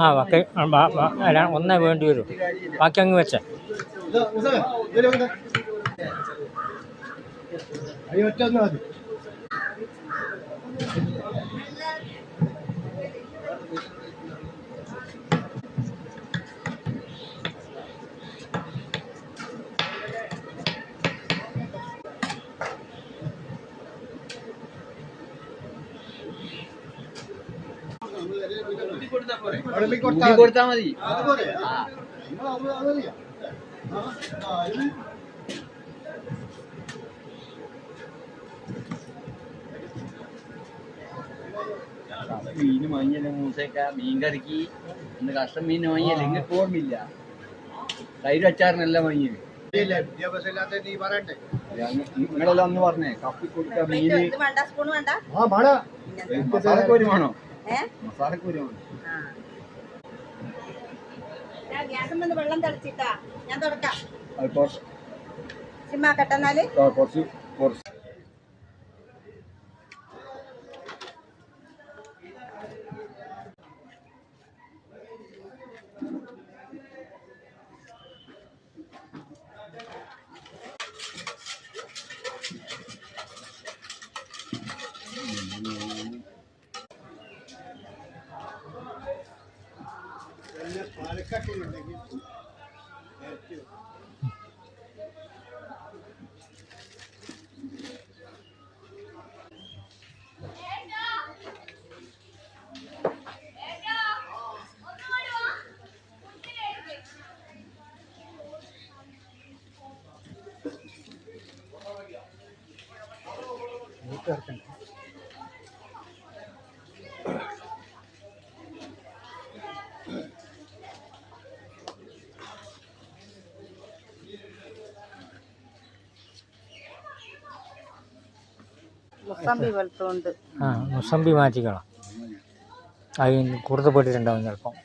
ആ ബാക്കി ഒന്നേ വേണ്ടി വരും. ബാക്കി അങ്ങ് വെച്ചേ ഒറ്റ ഒന്ന് മതി വിളമ്പി കൊടുത്താൽ മതി. കൊടുത്താൽ മതി അതുപോലെ ആ. നിങ്ങൾ അത് അതറിയാം ആ, ആ, മതി മീന് വാങ്ങിയല്ലേ മൂസേക്ക. മീൻ കറിക്ക് ഇന്ന് കഷ്ടം മീൻ വാങ്ങിയല്ലേ? ഇങ്ങനെ ഓർമ്മയില്ല. തൈര് അച്ചാറിനെല്ലാം വാങ്ങിയത് നിങ്ങളെല്ലാം ഒന്ന് പറഞ്ഞേ കപ്പി കൊടുക്ക മീന്. ഇത് വേണ്ട സ്പൂൺ വേണ്ട. ആ വേണോ? ഗ്യാസും വന്ന് വെള്ളം തിളച്ചിട്ടാ. ഞാൻ തുടക്കാം. അത് കുറച്ച് കുറച്ച്. Gracias. പാലക്കാട്ടുണ്ടെങ്കിൽ മുസമ്പി വെളുത്തോണ്ട് ആ മുസമ്പി മാറ്റിക്കണം അത് കുറുതപ്പെട്ടിട്ടുണ്ടാവും ചിലപ്പം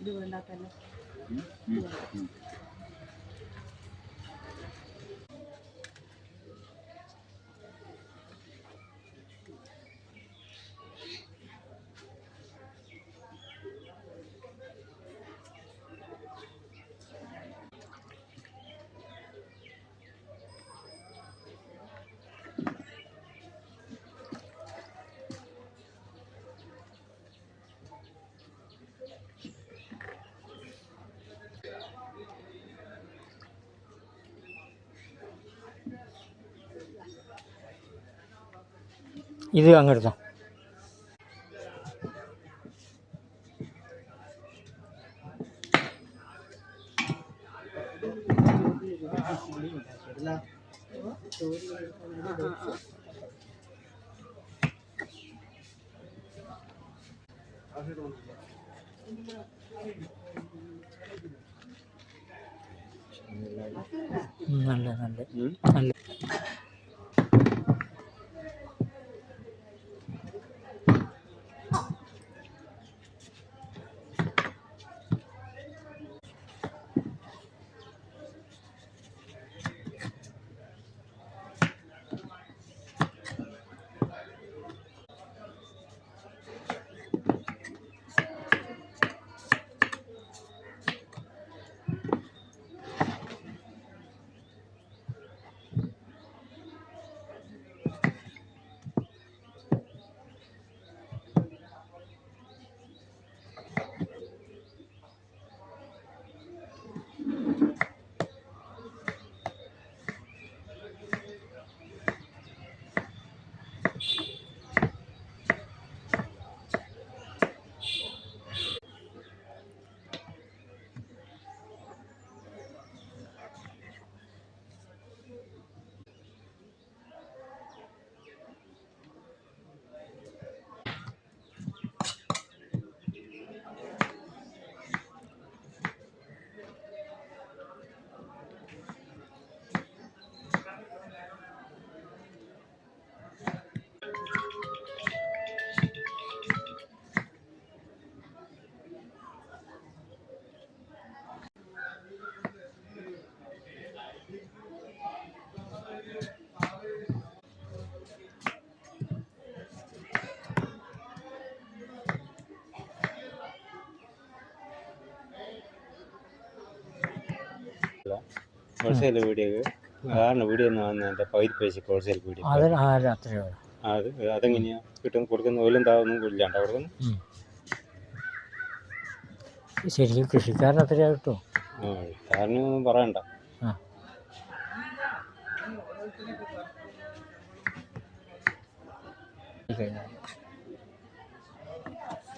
ഇത് വീണ്ടാക്കല്ലേ இது அங்கிட்டு தான். நல்ல நல்ல நல்ல. ഹോൾസെയിൽ പീടികക്ക് സാധാരണ പീടിക എന്ന് പറഞ്ഞാൽ എന്റെ പകുതി പൈസക്ക് ഹോൾസെയിൽ പീടിക അതിന് ആ അത്രയോ അത് അതെങ്ങനെയാ? കിട്ടും കൊടുക്കുന്ന ഒന്നും താവൊന്നും ഇല്ലാണ്ട് കൊടുക്കുന്നു? ശരിക്കും കൃഷിക്കാരൻ അത്രയാ കിട്ടും കാരണം പറയണ്ട.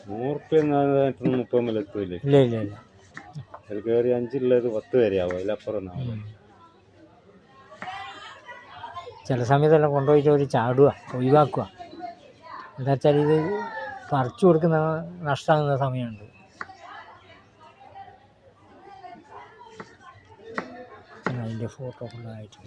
നൂറുപ്യ മുപ്പത് മുതൽ എത്തൂലേ ഇല്ല ഇല്ല ഇല്ല. അതിൽ കയറി അഞ്ചുള്ളത് പത്ത് വരെയാവും അതിലപ്പുറം ഒന്നാവും. ചില സമയത്തെല്ലാം കൊണ്ടുപോയി ചോദി ചാടുക ഒഴിവാക്കുക എന്താ വെച്ചാൽ ഇത് പറിച്ചു കൊടുക്കുന്ന നഷ്ടമാകുന്ന സമയമുണ്ട്. അതിന്റെ ഫോട്ടോ ഫുള്ളായിട്ട്